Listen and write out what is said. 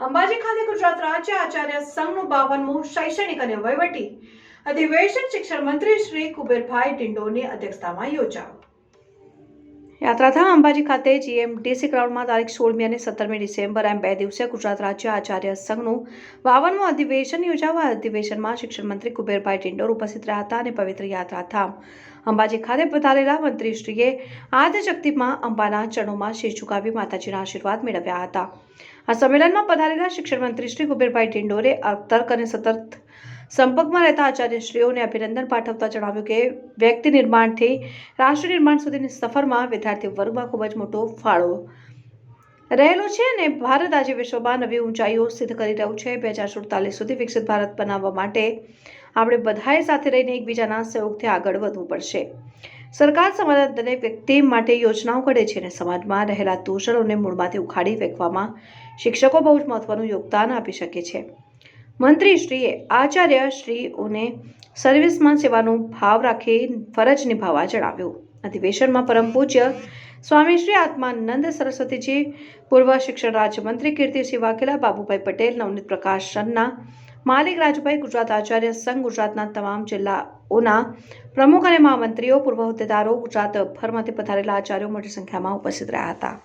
અંબાજી ખાતે ગુજરાત રાજ્ય આચાર્ય સંઘનું બાવનમું શૈક્ષણિક અને વહીવટી અધિવેશન શિક્ષણ મંત્રી શ્રી કુબેરભાઈ ડિંડોની અધ્યક્ષતામાં યોજાયું. યાત્રાધામ અંબાજી ખાતે જીએમડીસી ગ્રાઉન્ડમાં તારીખ સોળમી અને સત્તરમી ડિસેમ્બર એમ બે દિવસે ગુજરાત રાજ્ય આચાર્ય સંઘનું બાવનમું અધિવેશન યોજાવા અધિવેશનમાં શિક્ષણ મંત્રી કુબેરભાઈ ટિંડોર ઉપસ્થિત રહ્યા હતા અને પવિત્ર યાત્રાધામ અંબાજી ખાતે પધારેલા મંત્રીશ્રીએ આદશક્તિમાં અંબાના ચરણોમાં શીર ઝુકાવી માતાજીના આશીર્વાદ મેળવ્યા હતા. આ સંમેલનમાં પધારેલા શિક્ષણ મંત્રી શ્રી કુબેરભાઈ ટિંડોરે તર્ક અને સતત સંપર્કમાં રહેતા આચાર્યશ્રીઓને અભિનંદન પાઠવતા જણાવ્યું કે વ્યક્તિ નિર્માણથી રાષ્ટ્ર નિર્માણ સુધીની સફરમાં વિદ્યાર્થી વર્ગમાં ખૂબ જ મોટો ફાળો રહેલો છે અને ભારત આજે વિશ્વમાં નવી ઊંચાઈઓ સિદ્ધ કરી રહ્યું છે. બે હજાર સુડતાલીસ સુધી વિકસિત ભારત બનાવવા માટે આપણે બધાએ સાથે રહીને એકબીજાના સહયોગથી આગળ વધવું પડશે. સરકાર સમાજના દરેક વ્યક્તિ માટે યોજનાઓ ઘડે છે અને સમાજમાં રહેલા દૂષણોને મૂળમાંથી ઉખાડી ફેંકવામાં શિક્ષકો બહુ જ મહત્વનું યોગદાન આપી શકે છે. મંત્રીશ્રીએ આચાર્ય શ્રીઓને સર્વિસમાં સેવાનો ભાવ રાખી ફરજ નિભાવવા જણાવ્યું. અધિવેશનમાં પરમ પૂજ્ય સ્વામી શ્રી આત્માનંદ સરસ્વતીજી, પૂર્વ શિક્ષણ રાજ્યમંત્રી કીર્તિસિંહ વાઘેલા, બાબુભાઈ પટેલ, નવનીત પ્રકાશનના માલિક રાજુભાઈ ગુજરાત આચાર્ય સંઘ ગુજરાતના તમામ જિલ્લાઓના પ્રમુખ અને મહામંત્રીઓ, પૂર્વ હોદ્દેદારો ગુજરાતભરમાંથી પધારેલા આચાર્યો મોટી સંખ્યામાં ઉપસ્થિત રહ્યા હતા.